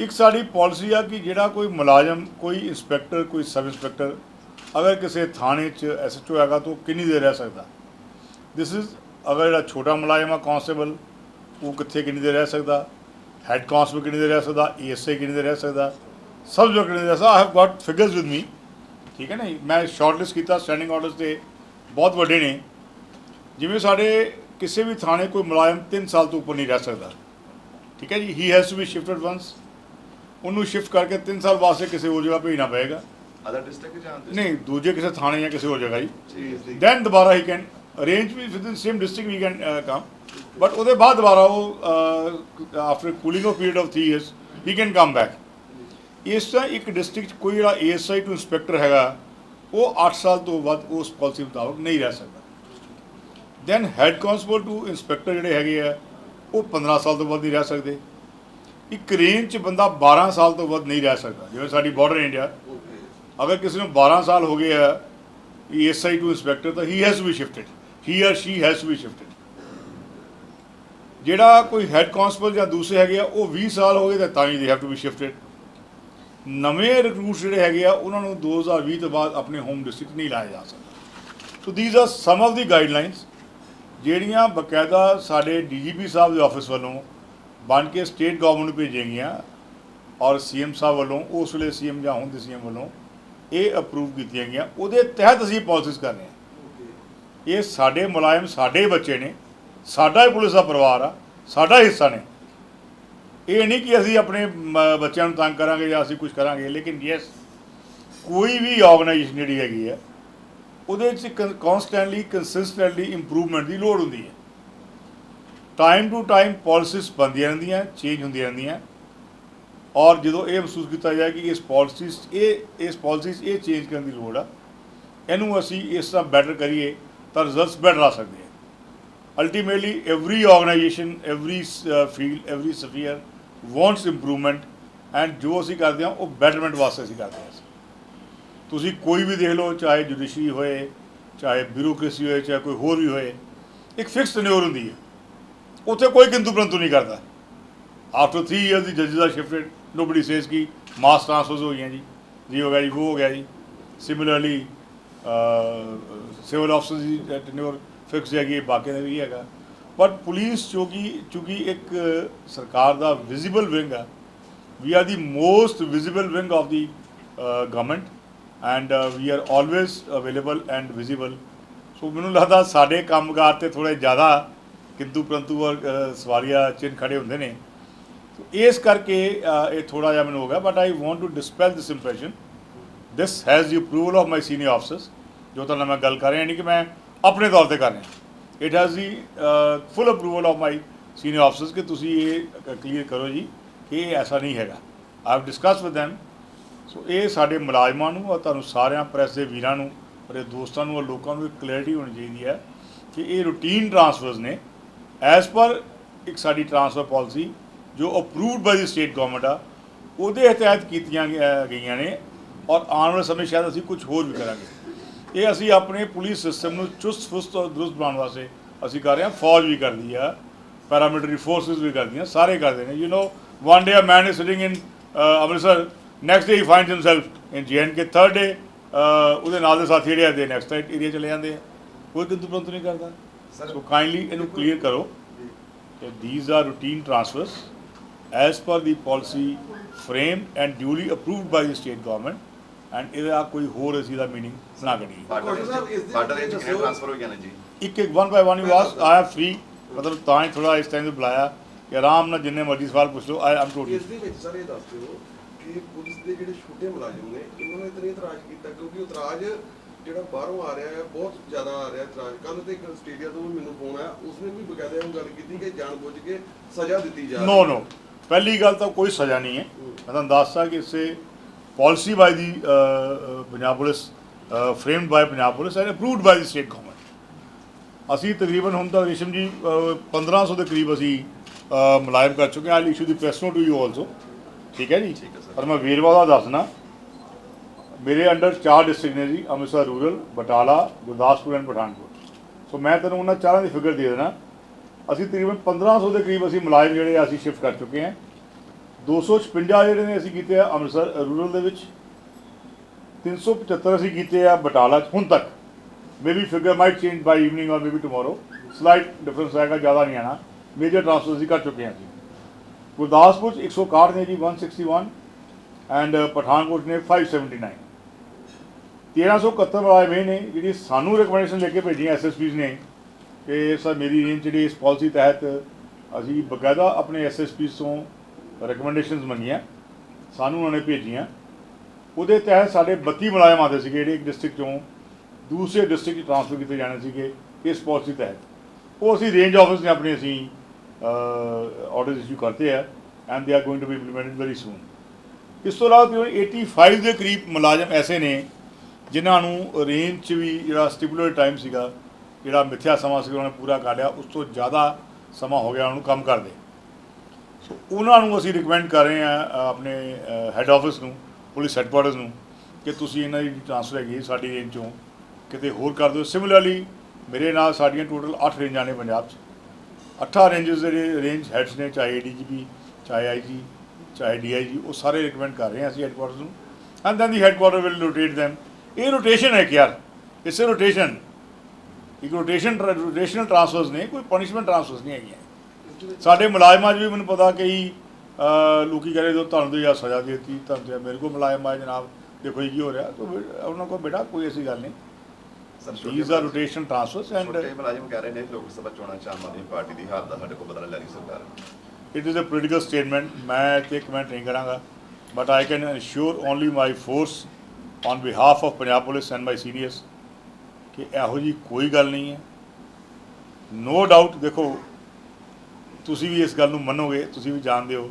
ਇੱਕ ਸਾਡੀ ਪਾਲਿਸੀ ਆ ਕਿ ਜਿਹੜਾ ਕੋਈ ਮੁਲਾਜ਼ਮ, ਕੋਈ ਇੰਸਪੈਕਟਰ, ਕੋਈ ਸਬ ਇੰਸਪੈਕਟਰ ਅਗਰ ਕਿਸੇ ਥਾਣੇ 'ਚ ਐਸਐਚਓ ਹੈਗਾ ਤਾਂ ਉਹ ਕਿੰਨੀ ਦੇਰ ਰਹਿ ਸਕਦਾ? ਦਿਸ ਇਜ਼ ਅਗਰ ਜਿਹੜਾ ਛੋਟਾ ਮੁਲਾਜ਼ਮ ਆ ਕਾਂਸਟੇਬਲ ਉਹ ਕਿੱਥੇ ਕਿੰਨੀ ਦੇਰ ਰਹਿ ਸਕਦਾ? ਹੈੱਡ ਕਾਂਸਟੇਬਲ ਕਿੰਨੀ ਦੇਰ ਰਹਿ ਸਕਦਾ? ਏਐਸਆਈ ਕਿੰਨੀ ਦੇਰ ਰਹਿ ਸਕਦਾ? ਸਬ ਇੰਸਪੈਕਟਰ ਕਿੰਨੀ ਦੇਰ ਰਹਿ ਸਕਦਾ। I have got figures with me ਠੀਕ ਹੈ ਨਾ ਜੀ? ਮੈਂ ਸ਼ਾਰਟਲਿਸਟ ਕੀਤਾ ਸਟੈਂਡਿੰਗ ਆਰਡਰਸ ਤੇ ਬਹੁਤ ਵੱਡੇ ਨੇ। ਜਿਵੇਂ ਸਾਡੇ ਕਿਸੇ ਵੀ ਥਾਣੇ ਕੋਈ ਮੁਲਾਜ਼ਮ 3 ਸਾਲ ਤੋਂ ਉੱਪਰ ਨਹੀਂ ਰਹਿ ਸਕਦਾ, ਠੀਕ ਹੈ ਜੀ? He has to be shifted once ਉਹਨੂੰ ਸ਼ਿਫਟ ਕਰਕੇ 3 ਸਾਲ ਵਾਸਤੇ ਕਿਸੇ ਹੋਰ ਜਗ੍ਹਾ ਭੇਜਣਾ ਪਏਗਾ। ਅਦਰ ਡਿਸਟ੍ਰਿਕਟ ਜਾਂ ਨਹੀਂ ਦੂਜੇ ਕਿਸੇ ਥਾਣੇ ਜਾਂ ਕਿਸੇ ਹੋਰ ਜਗ੍ਹਾ ਜੀ। ਦੈਨ ਦੁਬਾਰਾ he can arrange we within same district we can come but ਉਹਦੇ ਬਾਅਦ ਦੁਬਾਰਾ ਉਹ after cooling off period of 3 years he can come back ਇਸ ਤਰ੍ਹਾਂ ਇੱਕ ਡਿਸਟ੍ਰਿਕਟ 'ਚ ਕੋਈ ਜਿਹੜਾ ਏਐਸਆਈ ਟੂ ਇੰਸਪੈਕਟਰ ਹੈਗਾ ਉਹ 8 ਸਾਲ ਤੋਂ ਵੱਧ ਉਸ ਪਾਲਿਸੀ ਮੁਤਾਬਕ ਨਹੀਂ ਰਹਿ ਸਕਦਾ। Then head constable to inspector ਜਿਹੜੇ ਹੈਗੇ ਆ ਉਹ 15 ਸਾਲ ਤੋਂ ਵੱਧ ਨਹੀਂ ਰਹਿ ਸਕਦੇ। ਇੱਕ ਰੇਂਜ 'ਚ ਬੰਦਾ 12 ਸਾਲ ਤੋਂ ਵੱਧ ਨਹੀਂ ਰਹਿ ਸਕਦਾ, ਜਿਵੇਂ ਸਾਡੀ ਬਾਰਡਰ ਇੰਡੀਆ ਅਗਰ ਕਿਸੇ ਨੂੰ 12 ਸਾਲ ਹੋ ਗਏ ਆ ਏਐਸਆਈ ਟੂ ਇੰਸਪੈਕਟਰ ਤਾਂ he has to be shifted he or she has to be shifted ਜਿਹੜਾ ਕੋਈ ਹੈੱਡ ਕਾਂਸਟੇਬਲ ਜਾਂ ਦੂਸਰੇ ਹੈਗੇ ਆ, ਉਹ 20 ਸਾਲ ਹੋ ਗਏ ਤਾਂ ਤਾਂ ਹੀ they have to be shifted ਨਵੇਂ ਰਿਕਰੂਟ ਜਿਹੜੇ ਹੈਗੇ ਆ, ਉਹਨਾਂ ਨੂੰ 2020 ਤੋਂ ਬਾਅਦ ਆਪਣੇ ਹੋਮ ਡਿਸਟ੍ਰਿਕਟ ਨਹੀਂ ਲਾਇਆ ਜਾ ਸਕਦਾ। So these are some of the guidelines ਜਿਹੜੀਆਂ ਬਕਾਇਦਾ ਸਾਡੇ ਡੀਜੀਪੀ ਸਾਹਿਬ ਦੇ ਆਫਿਸ ਵੱਲੋਂ ਬਣ ਕੇ ਸਟੇਟ ਗਵਰਨਮੈਂਟ ਨੂੰ ਭੇਜੀਆਂ ਗਈਆਂ ਔਰ ਸੀਐਮ ਸਾਹਿਬ ਵੱਲੋਂ, ਉਸ ਵੇਲੇ ਸੀਐਮ ਜਾਂ ਹੁਣ ਦੇ ਸੀਐਮ ਵੱਲੋਂ ਇਹ ਅਪਰੂਵ ਕੀਤੀਆਂ ਗਈਆਂ। ਉਹਦੇ ਤਹਿਤ ਅਸੀਂ ਪਾਲਿਸੀਜ਼ ਕਰ ਰਹੇ ਹਾਂ। ਇਹ ਸਾਡੇ ਮੁਲਾਜ਼ਮ, ਸਾਡੇ ਬੱਚੇ ਨੇ, ਸਾਡਾ ਹੀ ਪੁਲਿਸ ਦਾ ਪਰਿਵਾਰ ਆ, ਸਾਡਾ ਹਿੱਸਾ ਨੇ। ਇਹ ਨਹੀਂ ਕਿ ਅਸੀਂ ਆਪਣੇ ਬੱਚਿਆਂ ਨੂੰ ਤੰਗ ਕਰਾਂਗੇ ਜਾਂ ਅਸੀਂ ਕੁਝ ਕਰਾਂਗੇ, ਲੇਕਿਨ ਯੈਸ ਕੋਈ ਵੀ ਆਰਗੇਨਾਈਜੇਸ਼ਨ ਜਿਹੜੀ ਹੈਗੀ ਹੈ ਉਹਦੇ ਵਿੱਚ ਕਨਸਟੈਂਟਲੀ ਕੰਸਿਸਟੈਂਟਲੀ ਇੰਪਰੂਵਮੈਂਟ ਦੀ ਲੋੜ ਹੁੰਦੀ ਹੈ। ਟਾਈਮ ਟੂ ਟਾਈਮ ਪਾਲਿਸੀਜ਼ ਬਣਦੀਆਂ ਰਹਿੰਦੀਆਂ ਚੇਂਜ ਹੁੰਦੀਆਂ ਰਹਿੰਦੀਆਂ। ਔਰ ਜਦੋਂ ਇਹ ਮਹਿਸੂਸ ਕੀਤਾ ਜਾਏ ਕਿ ਇਸ ਪਾਲਿਸੀਜ਼ ਇਹ ਇਸ ਪਾਲਿਸੀਜ਼ ਇਹ ਚੇਂਜ ਕਰਨ ਦੀ ਲੋੜ ਆ ਇਹਨੂੰ ਅਸੀਂ ਇਸ ਤਰ੍ਹਾਂ ਬੈਟਰ ਕਰੀਏ ਤਾਂ ਰਿਜ਼ਲਟਸ ਬੈਟਰ ਆ ਸਕਦੇ ਆ ultimately every organization every uh, field every sphere wants improvement and ਜੋ ਅਸੀਂ ਕਰਦੇ ਹਾਂ ਉਹ ਬੈਟਰਮੈਂਟ ਵਾਸਤੇ ਅਸੀਂ ਕਰਦੇ ਹਾਂ। ਤੁਸੀਂ ਕੋਈ ਵੀ ਦੇਖ ਲਓ ਚਾਹੇ ਜੁਡੀਸ਼ਰੀ ਹੋਏ ਚਾਹੇ ਬਿਊਰੋਕ੍ਰੇਸੀ ਹੋਏ ਚਾਹੇ ਕੋਈ ਹੋਰ ਵੀ ਹੋਏ ਇੱਕ ਫਿਕਸ ਟੈਨਿਓਰ ਹੁੰਦੀ ਹੈ। ਉੱਥੇ ਕੋਈ ਕਿੰਤੂ ਪ੍ਰੰਤੂ ਨਹੀਂ ਕਰਦਾ। ਆਫਟਰ 3 ਇਅਰਸ ਦੀ ਜੱਜਸ ਆਰ ਸ਼ਿਫਟਡ ਨੋਬਡੀ ਸੇਸ ਕਿ ਮਾਸ ਟ੍ਰਾਂਸਫਰਸ ਹੋਈਆਂ ਜੀ ਜੀ ਹੋ ਗਿਆ ਜੀ। ਉਹ ਹੋ ਗਿਆ ਜੀ ਸਿਮਿਲਰਲੀ ਸਿਵਲ ਆਫਸਰ ਦੀ ਟੈਨਿਓਰ ਫਿਕਸ ਹੈਗੀ ਬਾਕੀ ਦਾ ਵੀ ਹੈਗਾ। ਬਟ ਪੁਲਿਸ ਜੋ ਕਿ ਚੂੰਕਿ ਇੱਕ ਸਰਕਾਰ ਦਾ ਵਿਜ਼ੀਬਲ ਵਿੰਗ ਆ। We are the most visible wing of the government and we are always available and visible so ਮੈਨੂੰ ਲੱਗਦਾ ਸਾਡੇ ਕੰਮਕਾਰ ਤੇ ਥੋੜੇ ਜ਼ਿਆਦਾ ਕਿੰਤੂ ਪਰੰਤੂ ਔਰ ਅ, ਸਵਾਰੀਆ ਚਿੰਨ ਖੜੇ ਹੁੰਦੇ ਨੇ। ਇਸ ਕਰਕੇ ਇਹ ਥੋੜਾ ਜਿਹਾ ਮੈਨੂੰ ਹੋ ਗਿਆ but I want to dispel this impression this has the approval of my senior officers ਜੋ ਤੁਹਾਨੂੰ ਮੈਂ ਗੱਲ ਕਰ ਰਿਹਾ ਨਹੀਂ ਕਿ ਮੈਂ ਆਪਣੇ ਤੌਰ ਤੇ ਕਰ ਰਿਹਾ। It has the full approval of my senior officers ਕਿ ਤੁਸੀਂ ਇਹ ਕਲੀਅਰ ਕਰੋ ਜੀ ਕਿ ਇਹ ਐਸਾ ਨਹੀਂ ਹੈਗਾ। I have discuss with them. So ਇਹ ਸਾਡੇ ਮੁਲਾਜ਼ਮਾਂ ਨੂੰ ਔਰ ਤੁਹਾਨੂੰ ਸਾਰਿਆਂ ਪ੍ਰੈਸ ਦੇ ਵੀਰਾਂ ਨੂੰ ਔਰ ਦੋਸਤਾਂ ਨੂੰ ਔਰ ਲੋਕਾਂ ਨੂੰ ਇਹ ਕਲੈਰਿਟੀ ਹੋਣੀ ਚਾਹੀਦੀ ਹੈ ਕਿ ਇਹ ਰੂਟੀਨ ਟਰਾਂਸਫਰਸ ਨੇ। ਐਜ਼ ਪਰ ਇੱਕ ਸਾਡੀ ਟਰਾਂਸਫਰ ਪਾਲਿਸੀ ਜੋ approved by the state government ਆ, ਉਹਦੇ ਤਹਿਤ ਕੀਤੀਆਂ ਗਈਆਂ ਨੇ ਔਰ ਆਉਣ ਵਾਲੇ ਸਮੇਂ ਸ਼ਾਇਦ ਅਸੀਂ ਕੁਝ ਹੋਰ ਵੀ ਕਰਾਂਗੇ। ਇਹ ਅਸੀਂ ਆਪਣੇ ਪੁਲਿਸ ਸਿਸਟਮ ਨੂੰ ਚੁਸਤ ਫੁਸਤ ਔਰ ਦਰੁਸਤ ਬਣਾਉਣ ਵਾਸਤੇ ਅਸੀਂ ਕਰ ਰਹੇ ਹਾਂ। ਫੌਜ ਵੀ ਕਰਦੀ ਆ ਪੈਰਾਮਿਲਟਰੀ ਫੋਰਸਸ ਵੀ ਕਰਦੀਆਂ, ਸਾਰੇ ਕਰਦੇ ਨੇ। You know one day a man is sitting in Amritsar next day he finds himself in J and K third day ਉਹਦੇ ਨਾਲ ਦੇ ਸਾਥੀ ਜਿਹੜੇ ਆਦੇ ਨੈਕਸਟ ਏਰੀਆ ਚਲੇ ਜਾਂਦੇ ਆ। ਕੋਈ ਕਿੰਤੂ ਪ੍ਰੰਤੂ ਨਹੀਂ ਕਰਦਾ। ਸੋ ਕਾਈਂਡਲੀ ਇਹਨੂੰ ਕਲੀਅਰ ਕਰੋ ਕਿ these are routine transfers as per the policy framed and duly approved by the state government and ਇਹਦਾ ਕੋਈ ਹੋਰ ਅਸੀਂ ਦਾ ਮੀਨਿੰਗ ਨਾ ਕਰੀਏ ਬਾਰਡਰ ਸਾਹਿਬ, ਇਸ ਦੇ ਬਾਰਡਰ ਕਿੰਨੇ ਦੱਸੋ। ਟ੍ਰਾਂਸਫਰ ਹੋ ਗਏ ਨੇ ਜੀ? ਇੱਕ ਇੱਕ ਵਨ ਬਾਈ ਵਨ ਯੂ ਆਸ ਆਈ ਐਮ ਫ੍ਰੀ ਮਤਲਬ ਤਾਂ ਹੀ ਥੋੜਾ ਇਸ ਟਾਈਮ ਤੇ ਬੁਲਾਇਆ ਕਿ ਆਰਾਮ ਨਾਲ ਜਿੰਨੇ ਮਰਜ਼ੀ ਸਵਾਲ ਪੁੱਛ ਲਓ। ਆਈ ਐਮ ਟੋਟਲੀ ਇਸ ਦੇ ਵਿੱਚ ਸਰ ਇਹ ਦੱਸ ਦਿਓ ਕਿ ਪੁਲਿਸ ਦੇ ਜਿਹੜੇ ਛੋਟੇ ਮੁਲਾਜ਼ਮ ਨੇ ਇਹਨਾਂ ਨੇ ਇਤਨੀ ਇਤਰਾਜ਼ ਕੀਤਾ ਕਿਉਂਕਿ ਇਤਰਾਜ਼ ਜਿਹੜਾ ਬਾਹਰੋਂ ਆ ਰਿਹਾ ਹੈ ਬਹੁਤ ਜ਼ਿਆਦਾ ਆ ਰਿਹਾ ਇਤਰਾਜ਼ ਕੱਲ ਤੇ ਇੱਕ ਆਸਟ੍ਰੇਲੀਆ ਤੋਂ ਵੀ ਮੈਨੂੰ ਫੋਨ ਆਇਆ। ਉਸਨੇ ਵੀ ਬਕਾਇਦਾ ਇਹ ਗੱਲ ਕੀਤੀ ਕਿ ਜਾਣਬੁੱਝ ਕੇ ਸਜ਼ਾ ਦਿੱਤੀ ਜਾ ਨੋ ਨੋ ਪਹਿਲੀ ਗੱਲ ਤਾਂ ਕੋਈ ਸਜ਼ਾ ਨਹੀਂ ਹੈ। ਮੈਂ ਤੁਹਾਨੂੰ ਦੱਸਦਾ ਕਿ ਇਸੇ policy by the Punjab police framed by Punjab police and approved by the state government ਅਸੀਂ ਤਕਰੀਬਨ ਹੁਣ ਤੱਕ ਰੇਸ਼ਮ ਜੀ ਅਹ, 1500 ਦੇ ਕਰੀਬ ਅਸੀਂ ਮੁਲਾਇਮ ਕਰ ਚੁੱਕੇ ਹਾਂ। I issue the press note to you also ਠੀਕ ਹੈ ਜੀ। ਪਰ ਮੈਂ ਵੇਰਵਾ ਦਾ ਦੱਸਣਾ ਮੇਰੇ ਅੰਡਰ ਚਾਰ ਡਿਸਟ੍ਰਿਕਟ ਨੇ ਜੀ, Amritsar, rural, Batala, Gurdaspur and Pathankot. So ਮੈਂ ਤੁਹਾਨੂੰ ਉਹਨਾਂ ਚਾਰਾਂ ਦੀ ਫਿਗਰ ਦੇ ਦੇਣਾ ਅਸੀਂ ਤਕਰੀਬਨ 1500 ਦੇ ਕਰੀਬ ਅਸੀਂ ਮੁਲਾਜ਼ਮ ਜਿਹੜੇ ਆ, ਅਸੀਂ ਸ਼ਿਫਟ ਕਰ ਚੁੱਕੇ ਹਾਂ। 256 ਜਿਹੜੇ ਨੇ, ਅਸੀਂ ਕੀਤੇ ਆ ਅੰਮ੍ਰਿਤਸਰ ਰੂਰਲ ਦੇ ਵਿੱਚ। 375 ਅਸੀਂ ਕੀਤੇ ਆ ਬਟਾਲਾ 'ਚ, ਹੁਣ ਤੱਕ। Maybe figure might change by evening or maybe tomorrow slight difference ਆਏਗਾ ਜ਼ਿਆਦਾ ਨਹੀਂ ਆਣਾ ਮੇਜਰ ਟ੍ਰਾਂਸਫਰ ਅਸੀਂ ਕਰ ਚੁੱਕੇ ਹਾਂ ਜੀ। ਗੁਰਦਾਸਪੁਰ 'ਚ 161 ਨੇ ਜੀ 161 ਐਂਡ ਪਠਾਨਕੋਟ ਨੇ 579 1371 ਵਾਲਾ ਵੇ ਨੇ, ਜਿਹੜੀ ਸਾਨੂੰ ਰਿਕਮੈਂਡੇਸ਼ਨ ਲੈ ਕੇ ਭੇਜੀ ਐਸਐਸਪੀਜ਼ ਨੇ, ਕਿ ਸਰ ਮੇਰੀ ਰੇਂਜ ਜਿਹੜੀ ਇਸ ਪਾਲਿਸੀ ਤਹਿਤ ਅਸੀਂ ਬਕਾਇਦਾ ਆਪਣੇ ਐਸਐਸਪੀਜ਼ ਤੋਂ ਰეკਮੈਂਡੇਸ਼ਨਸ ਮੰਗੀਆਂ, ਸਾਨੂੰ ਉਹਨਾਂ ਨੇ ਭੇਜੀਆਂ। ਉਹਦੇ ਤਹਿਤ ਸਾਡੇ 32 ਮੁਲਾਜ਼ਮ ਆਦੇ ਸੀਗੇ, ਜਿਹੜੇ ਇੱਕ ਡਿਸਟ੍ਰਿਕਟ ਤੋਂ ਦੂਸਰੇ ਡਿਸਟ੍ਰਿਕਟ 'ਚ ਟ੍ਰਾਂਸਫਰ ਕੀਤੇ ਜਾਣੇ ਸੀਗੇ ਇਸ ਪਾਲਿਸੀ ਤਹਿਤ। ਉਹ ਅਸੀਂ ਰੇਂਜ ਆਫਿਸ ਨੇ ਆਪਣੇ ਅਸੀਂ ਆਰਡਰਸ ਇਸ਼ੂ ਕਰਤੇ ਆ and they are going to be implemented very soon ਇਸ ਤੋਂ ਇਲਾਵਾ ਤਕਰੀਬਨ 85 ਦੇ ਕਰੀਬ ਮੁਲਾਜ਼ਮ ਐਸੇ ਨੇ ਜਿਨ੍ਹਾਂ ਨੂੰ ਰੇਂਜ 'ਚ ਵੀ ਜਿਹੜਾ ਸਟਿਪੂਲੇਟਡ ਟਾਈਮ ਸੀਗਾ, ਜਿਹੜਾ ਮਿੱਥਿਆ ਸਮਾਂ ਸੀਗਾ, ਉਹਨਾਂ ਨੇ ਪੂਰਾ ਕਰ ਲਿਆ ਉਸ ਤੋਂ ਜ਼ਿਆਦਾ ਸਮਾਂ ਹੋ ਗਿਆ, ਉਹਨਾਂ ਨੂੰ ਕੰਮ ਕਰਦੇ। ਸੋ ਉਹਨਾਂ ਨੂੰ ਅਸੀਂ ਰਿਕਮੈਂਡ ਕਰ ਰਹੇ ਹਾਂ ਆਪਣੇ ਹੈੱਡ ਆਫਿਸ ਨੂੰ ਪੁਲਿਸ ਹੈੱਡਕੁਆਟਰਸ ਨੂੰ, ਕਿ ਤੁਸੀਂ ਇਹਨਾਂ ਦੀ ਟ੍ਰਾਂਸਫਰ ਹੈਗੀ ਹੈ ਸਾਡੀ ਰੇਂਜ ਚੋਂ ਕਿਤੇ ਹੋਰ ਕਰ ਦਿਓ। ਸਿਮਿਲਰਲੀ ਮੇਰੇ ਨਾਲ ਸਾਡੀਆਂ ਟੋਟਲ 8 ਰੇਂਜਾਂ ਨੇ ਪੰਜਾਬ 'ਚ। 8 ਰੇਂਜਸ ਦੇ ਰੇਂਜ ਹੈੱਡਸ ਨੇ, ਚਾਹੇ ਏਡੀਜੀਪੀ ਚਾਹੇ ਆਈਜੀ ਚਾਹੇ ਡੀਆਈਜੀ ਉਹ ਸਾਰੇ ਰਿਕਮੈਂਡ ਕਰ ਰਹੇ ਹਾਂ ਅਸੀਂ ਹੈੱਡਕੁਆਟਰਸ ਨੂੰ। And then the headquarter will rotate them. ਇਹ ਰੋਟੇਸ਼ਨ ਹੈ ਕਿ ਯਾਰ। ਇਟਸ ਅ ਰੋਟੇਸ਼ਨ ਇੱਕ ਰੋਟੇਸ਼ਨ ਰੋਟੇਸ਼ਨਲ ਟ੍ਰਾਂਸਫਰਸ ਨੇ ਕੋਈ ਪਨਿਸ਼ਮੈਂਟ ਟ੍ਰਾਂਸਫਰਸ ਨਹੀਂ ਹੈਗੀਆਂ। ਸਾਡੇ ਮੁਲਾਜ਼ਮਾਂ 'ਚ ਵੀ ਮੈਨੂੰ ਪਤਾ ਕਈ ਲੋਕੀ ਕਰੇ ਜੋ ਤੁਹਾਨੂੰ ਦੀ ਸਜ਼ਾ ਦੇ ਦਿੱਤੀ ਤੁਹਾਨੂੰ ਤੇ ਮੇਰੇ ਕੋਲ ਮੁਲਾਜ਼ਮ ਆਏ ਜਨਾਬ ਦੇਖੋ ਕੀ ਹੋ ਰਿਹਾ। ਤਾਂ ਉਹਨਾਂ ਕੋਲ ਬੇਟਾ ਕੋਈ ਐਸੀ ਗੱਲ ਨਹੀਂ। These are rotation transfers and ਛੋਟੇ ਮੁਲਾਜ਼ਮ ਕਹਿ ਰਹੇ ਨੇ ਲੋਕ ਸਭਾ ਚੋਣਾਂ ਚ ਆਮ ਆਦਮੀ ਪਾਰਟੀ ਦੀ ਹਾਰ ਦਾ ਸਾਡੇ ਕੋਲ ਬਦਲਾ ਲੈ ਰਹੀ ਸਰਕਾਰ। It is a political statement ਮੈਂ ਤੇ ਕਮੈਂਟ ਨਹੀਂ ਕਰਾਂਗਾ। But I can assure only my force on behalf of Punjab police and my seniors ਕਿ ਇਹੋ ਜੀ ਕੋਈ ਗੱਲ ਨਹੀਂ ਹੈ ਨੋ ਡਾਊਟ ਦੇਖੋ ਤੁਸੀਂ ਵੀ ਇਸ ਗੱਲ ਨੂੰ ਮੰਨੋਗੇ ਤੁਸੀਂ ਵੀ ਜਾਣਦੇ ਹੋ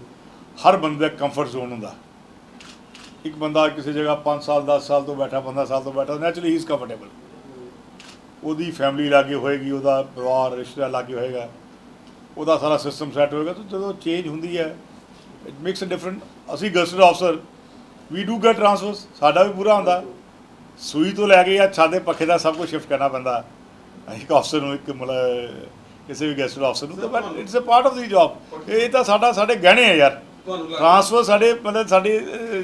ਹਰ ਬੰਦੇ ਦਾ ਕੰਫਰਟ ਜ਼ੋਨ ਹੁੰਦਾ ਇੱਕ ਬੰਦਾ ਕਿਸੇ ਜਗ੍ਹਾ 5 ਸਾਲ 10 ਸਾਲ ਤੋਂ ਬੈਠਾ 15 ਸਾਲ ਤੋਂ ਬੈਠਾ ਨੈਚੁਰਲੀ ਹੀ ਇਜ਼ ਕੰਫਰਟੇਬਲ ਉਹਦੀ ਫੈਮਿਲੀ ਲਾਗੇ ਹੋਏਗੀ ਉਹਦਾ ਪਰਿਵਾਰ ਰਿਸ਼ਤੇਦਾਰ ਲਾਗੇ ਹੋਏਗਾ ਉਹਦਾ ਸਾਰਾ ਸਿਸਟਮ ਸੈੱਟ ਹੋਏਗਾ ਤਾਂ ਜਦੋਂ ਚੇਂਜ ਹੁੰਦੀ ਹੈ ਇਟ ਮੇਕਸ ਅ ਡਿਫਰੈਂਟ ਅਸੀਂ gazetted officer we do get transfers ਸਾਡਾ ਵੀ ਪੂਰਾ ਹੁੰਦਾ। ਸੂਈ ਤੋਂ ਲੈ ਕੇ ਜਾਂ ਛਾਦੇ ਪੱਖੇ ਦਾ ਸਭ ਕੁਝ ਸ਼ਿਫਟ ਕਰਨਾ ਪੈਂਦਾ। ਇੱਕ ਅਫਸਰ ਨੂੰ ਇੱਕ ਮਤਲਬ ਕਿਸੇ ਵੀ ਗੈਸਟ ਅਫਸਰ ਨੂੰ ਤਾਂ but it's a part of the job ਇਹ ਤਾਂ ਸਾਡਾ ਸਾਡੇ ਗਹਿਣੇ ਆ ਯਾਰ। ਟ੍ਰਾਂਸਫਰ ਸਾਡੇ ਮਤਲਬ ਸਾਡੀ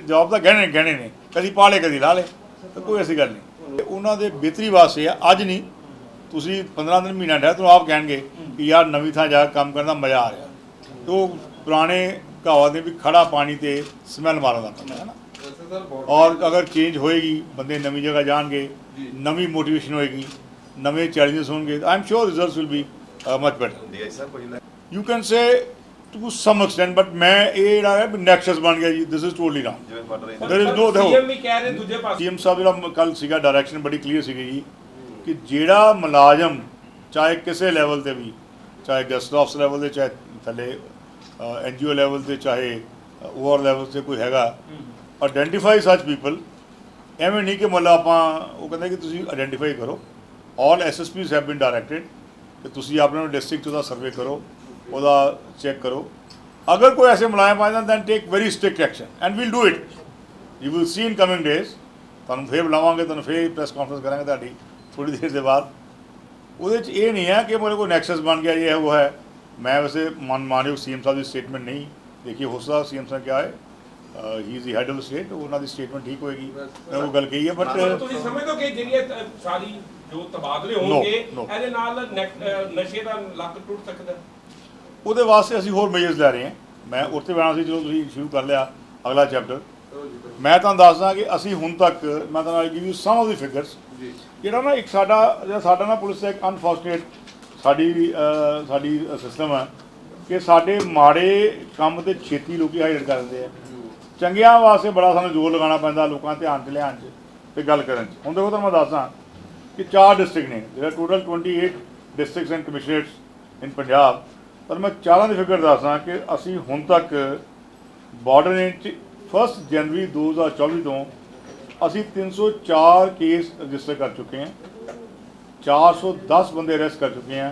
ਜੌਬ ਦਾ ਗਹਿਣੇ ਗਹਿਣੇ ਨੇ। ਕਦੀ ਪਾ ਲਏ ਕਦੀ ਲਾ ਤਾਂ ਕੋਈ ਐਸੀ ਗੱਲ ਨਹੀਂ। ਉਹਨਾਂ ਦੇ ਬਿਹਤਰੀ ਵਾਸਤੇ ਆ ਅੱਜ ਨਹੀਂ। ਤੁਸੀਂ 15 ਦਿਨ ਮਹੀਨਾ ਠਹਿਰ ਤੁਹਾਨੂੰ ਆਪ ਕਹਿਣਗੇ ਕਿ ਯਾਰ ਨਵੀਂ ਥਾਂ ਜਾ ਕੇ ਕੰਮ ਕਰਨ ਦਾ ਮਜ਼ਾ ਆ ਰਿਹਾ। ਤੇ ਉਹ ਪੁਰਾਣੇ ਕਹਾਵਤ ਦੇ ਵੀ ਖੜਾ ਪਾਣੀ ਤੇ ਸਮੈਲ ਮਾਰਦਾ ਪੈਂਦਾ ਹੈ ਨਾ। ਔਰ ਅਗਰ ਚੇਂਜ ਹੋਏਗੀ ਬੰਦੇ ਨਵੀਂ ਜਗ੍ਹਾ ਜਾਣਗੇ। ਨਵੀਂ ਮੋਟੀਵੇਸ਼ਨ ਹੋਏਗੀ ਨਵੇਂ ਚੈਲੰਜਸ ਹੋਣਗੇ I am sure results will be much better you can say to some extent but ਮੈਂ ਇਹ ਜਿਹੜਾ ਹੈ ਨੈਕਸਸ ਬਣ ਗਿਆ ਜੀ this is totally wrong There is no- ਦੇਖੋ। ਸੀਐਮ ਵੀ ਕਹਿ ਰਹੇ ਦੂਜੇ ਪਾਸੇ। ਸੀਐਮ ਸਾਹਿਬ ਜਿਹੜਾ ਕੱਲ ਸੀਗਾ ਡਾਇਰੈਕਸ਼ਨ ਬੜੀ ਕਲੀਅਰ ਸੀਗੀ ਜੀ ਕਿ ਜਿਹੜਾ ਮੁਲਾਜ਼ਮ ਚਾਹੇ ਕਿਸੇ ਲੈਵਲ ਤੇ ਵੀ ਚਾਹੇ ਗੈਸਟ ਆਫਿਸ ਲੈਵਲ ਤੇ ਚਾਹੇ ਥੱਲੇ ਐਨਜੀਓ ਲੈਵਲ ਤੇ ਚਾਹੇ ਓਵਰ ਲੈਵਲ ਤੇ ਕੋਈ ਹੈਗਾ ਆਇਡੈਂਟੀਫਾਈ ਸੱਚ ਪੀਪਲ ਐਵੇਂ ਨਹੀਂ ਕਿ ਮਤਲਬ ਆਪਾਂ ਉਹ ਕਹਿੰਦੇ ਕਿ ਤੁਸੀਂ ਆਇਡੈਂਟੀਫਾਈ ਕਰੋ। All SSPs have been directed ਕਿ ਤੁਸੀਂ ਆਪਣੇ ਡਿਸਟ੍ਰਿਕਟ ਦਾ ਸਰਵੇ ਕਰੋ, ਉਹਦਾ ਚੈੱਕ ਕਰੋ। ਅਗਰ ਕੋਈ ਐਸੇ ਮੁਲਾਇਮ ਆ ਜਾਂਦਾ then take very strict action and we'll do it you will see in coming days ਤੁਹਾਨੂੰ ਫੇਰ ਬੁਲਾਵਾਂਗੇ, ਤੁਹਾਨੂੰ ਫੇਰ ਪ੍ਰੈਸ ਕਾਨਫਰੰਸ ਕਰਾਂਗੇ ਤੁਹਾਡੀ ਥੋੜੀ ਦੇਰ ਦੇ ਬਾਅਦ। ਉਹਦੇ 'ਚ ਇਹ ਨਹੀਂ ਹੈ ਕਿ ਮੇਰੇ ਕੋਲ ਨੈਕਸਸ ਬਣ ਗਿਆ, ਇਹ ਹੈ ਉਹ ਹੈ। ਮੈਂ ਵੈਸੇ ਮਨ ਮਾਨਯੋਗ ਸੀਐਮ ਸਾਹਿਬ ਦੀ ਸਟੇਟਮੈਂਟ ਨਹੀਂ ਦੇਖੀ, ਹੋ ਸਕਦਾ ਸੀਐਮ ਸਾਹਿਬ ਕਿਹਾ ਹੈ। He is the head of state ਉਹਨਾਂ ਦੀ ਸਟੇਟਮੈਂਟ ਠੀਕ ਹੋਏਗੀ ਮੈਂ ਉਹ ਗੱਲ ਕਹੀ ਹੈ ਬਟ ਤੁਸੀਂ ਸਮਝਦੇ ਹੋ ਕਿ ਜਿਹੜੀ ਇਹ ਸਾਰੀ ਜੋ ਤਬਾਦਲੇ ਹੋਣਗੇ no. ਇਹਦੇ ਨਾਲ ਨੈਕ- ਨਸ਼ੇ ਦਾ ਲੱਕ ਟੁੱਟ ਸਕਦਾ ਹੈ। ਉਹਦੇ ਵਾਸਤੇ ਅਸੀਂ ਹੋਰ ਮੇਜਰਸ ਲੈ ਰਹੇ ਹਾਂ ਮੈਂ ਉੱਥੇ ਬਣਾ ਸੀ ਜਦੋਂ ਤੁਸੀਂ ਸ਼ੁਰੂ ਕਰ ਲਿਆ ਅਗਲਾ ਚੈਪਟਰ। ਮੈਂ ਤੁਹਾਨੂੰ ਦੱਸਦਾ ਕਿ ਅਸੀਂ ਹੁਣ ਤੱਕ ਮੈਂ ਤੁਹਾਨੂੰ I give you some of the figures ਜਿਹੜਾ ਨਾ ਇੱਕ ਸਾਡਾ ਜਿਹੜਾ ਸਾਡਾ ਨਾ ਪੁਲਿਸ ਦਾ ਇੱਕ ਅਨਫੋਰਚੂਨੇਟ ਸਾਡੀ ਅਹ, ਸਾਡੀ ਸਿਸਟਮ ਹੈ ਕਿ ਸਾਡੇ ਮਾੜੇ ਕੰਮ ਤੇ ਛੇਤੀ ਲੋਕੀ ਹਾਈਲਾਈਟ ਕਰ ਦਿੰਦੇ ਆ ਚੰਗਿਆਂ ਵਾਸਤੇ ਬੜਾ ਸਾਨੂੰ ਜ਼ੋਰ ਲਗਾਉਣਾ ਪੈਂਦਾ ਲੋਕਾਂ ਧਿਆਨ 'ਚ ਲਿਆਉਣ 'ਚ ਤੇ ਗੱਲ ਕਰਨ 'ਚ। ਹੁਣ ਦੇਖੋ ਤੁਹਾਨੂੰ ਮੈਂ ਦੱਸਦਾ ਕਿ ਚਾਰ ਡਿਸਟ੍ਰਿਕਟ ਨੇ ਜਿਹੜਾ total 28 districts and commissionerates in Punjab ਪਰ ਮੈਂ ਚਾਰਾਂ ਦੀ ਫਿਗਰ ਦੱਸਦਾ ਕਿ ਅਸੀਂ ਹੁਣ ਤੱਕ ਬਾਰਡਰ ਰੇਂਜ 'ਚ 1 ਜਨਵਰੀ 2024 ਤੋਂ ਅਸੀਂ 304 ਕੇਸ ਰਜਿਸਟਰ ਕਰ ਚੁੱਕੇ ਹਾਂ। 410 ਬੰਦੇ ਅਰੈਸਟ ਕਰ ਚੁੱਕੇ ਹਾਂ।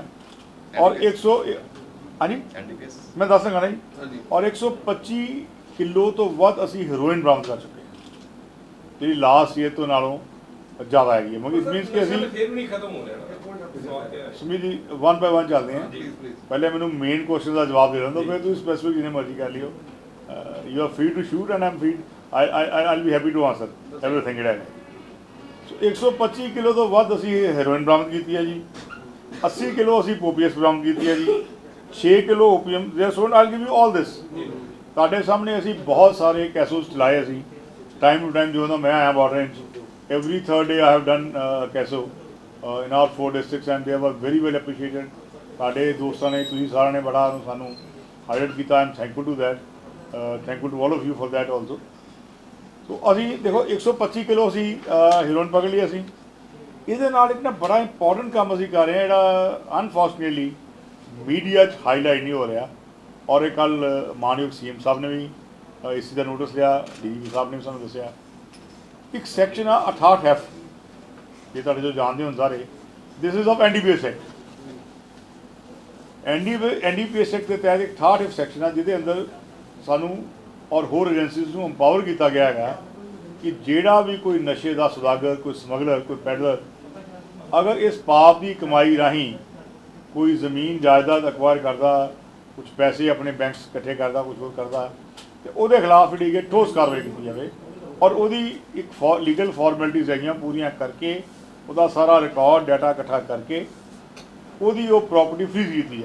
ਔਰ 100 ਹਾਂਜੀ? ਮੈਂ ਦੱਸ ਦਿੰਦਾ ਨਾ ਜੀ। ਹਾਂਜੀ। ਔਰ 125 ਕਿਲੋ ਤੋਂ ਵੱਧ ਅਸੀਂ ਹੈਰੋਇਨ ਬਰਾਮਦ ਕਰ ਚੁੱਕੇ ਹਾਂ। ਜਿਹੜੀ ਲਾਸਟ ਈਅਰ ਤੋਂ ਨਾਲੋਂ ਜ਼ਿਆਦਾ ਹੈਗੀ ਹੈ। ਮਤਲਬ ਇਟ ਮੀਨਸ ਕਿ ਅਸੀਂ ਫਿਰ ਵੀ ਨਹੀਂ ਖਤਮ ਹੋ ਰਿਹਾ। ਸਮੀ ਜੀ ਵਨ ਬਾਈ ਵਨ ਚੱਲਦੇ ਹਾਂ। ਪਹਿਲੇ ਮੈਨੂੰ ਮੇਨ ਕੁਐਸਚਨ ਦਾ ਜਵਾਬ ਦੇ ਦਿੰਦਾ ਫਿਰ ਤੁਸੀਂ ਸਪੈਸੀਫਿਕ ਜਿਹਨੇ ਮਰਜ਼ੀ ਕਰ ਲਿਓ। You are free to shoot and am free I I I'll be happy to answer everything ਜਿਹੜਾ ਹੈ ਸੋ 125 ਕਿਲੋ ਤੋਂ ਵੱਧ ਅਸੀਂ ਹੈਰੋਇਨ ਬਰਾਮਦ ਕੀਤੀ ਹੈ ਜੀ। 80 ਕਿਲੋ ਅਸੀਂ ਪੋਪੀਐਸ ਬਰਾਮਦ ਕੀਤੀ ਹੈ ਜੀ। 6 ਕਿਲੋ ਓਪੀਅਮ ਦੇ ਸੋ ਆਲ ਗਿਵ ਯੂ ਆਲ ਦਿਸ ਤੁਹਾਡੇ ਸਾਹਮਣੇ ਅਸੀਂ ਬਹੁਤ ਸਾਰੇ ਕੈਸੋਸ ਚਲਾਏ ਅਸੀਂ। ਟਾਈਮ ਟੂ ਟਾਈਮ ਜਦੋਂ ਮੈਂ ਆਇਆ ਬਾਰਡਰ ਚ every third day I have done cases. In our four districts and they were very well appreciated ਸਾਡੇ ਦੋਸਤਾਂ ਨੇ, ਤੁਸੀਂ ਸਾਰਿਆਂ ਨੇ ਬੜਾ ਉਹਨੂੰ ਸਾਨੂੰ ਹਾਈਲਾਈਟ ਕੀਤਾ am thankful to that thankful to all of you for that also so ਅਸੀਂ ਦੇਖੋ 125 ਕਿਲੋ ਅਸੀਂ ਹੀਰੋਇਨ ਪਕੜ ਲਈ ਅਸੀਂ। ਇਹਦੇ ਨਾਲ ਇੱਕ ਨਾ ਬੜਾ ਇੰਪੋਰਟੈਂਟ ਕੰਮ ਅਸੀਂ ਕਰ ਰਹੇ ਹਾਂ, ਜਿਹੜਾ ਅਨਫੋਰਚੂਨੇਟਲੀ ਮੀਡੀਆ 'ਚ ਹਾਈਲਾਈਟ ਨਹੀਂ ਹੋ ਰਿਹਾ। ਔਰ ਇਹ ਕੱਲ ਮਾਨਯੋਗ ਸੀਐਮ ਸਾਹਿਬ ਨੇ ਵੀ ਅ, ਇਸ ਦਾ ਨੋਟਿਸ ਲਿਆ ਡੀਜੀ ਸਾਹਿਬ ਨੇ ਵੀ ਸਾਨੂੰ ਦੱਸਿਆ। ਇੱਕ ਸੈਕਸ਼ਨ ਆ 68 ਐਫ ਇਹ ਤੁਹਾਡੇ ਜੋ ਜਾਣਦੇ ਹੋ ਸਾਰੇ this is of NDPS Act NDPS Act ਦੇ ਤਹਿਤ ਇੱਕ 68 ਐਫ ਸੈਕਸ਼ਨ ਆ ਜਿਹਦੇ ਅੰਦਰ ਸਾਨੂੰ ਔਰ ਹੋਰ ਏਜੰਸੀਜ਼ ਨੂੰ ਐਮਪਾਵਰ ਕੀਤਾ ਗਿਆ ਹੈਗਾ ਕਿ ਜਿਹੜਾ ਵੀ ਕੋਈ ਨਸ਼ੇ ਦਾ ਸੁਦਾਗਰ ਕੋਈ ਸਮਗਲਰ ਕੋਈ ਪੈਡਲਰ ਅਗਰ ਇਸ ਪਾਪ ਦੀ ਕਮਾਈ ਰਾਹੀਂ ਕੋਈ ਜ਼ਮੀਨ ਜਾਇਦਾਦ ਅਕਵਾਇਰ ਕਰਦਾ ਕੁਝ ਪੈਸੇ ਆਪਣੇ ਬੈਂਕਸ ਇਕੱਠੇ ਕਰਦਾ ਕੁਝ ਹੋਰ ਕਰਦਾ। ਤੇ ਉਹਦੇ ਖਿਲਾਫ ਜਿਹੜੀ ਕਿ ਠੋਸ ਕਾਰਵਾਈ ਕੀਤੀ ਜਾਵੇ। ਔਰ ਉਹਦੀ ਇੱਕ ਲੀਗਲ ਫਾਰਮੈਲਿਟੀਜ਼ ਹੈਗੀਆਂ ਪੂਰੀਆਂ ਕਰਕੇ ਉਹਦਾ ਸਾਰਾ ਰਿਕਾਰਡ ਡਾਟਾ ਇਕੱਠਾ ਕਰਕੇ ਉਹਦੀ ਉਹ ਪ੍ਰਾਪਰਟੀ ਫ੍ਰੀਜ਼ ਕੀਤੀ ਜਾਵੇ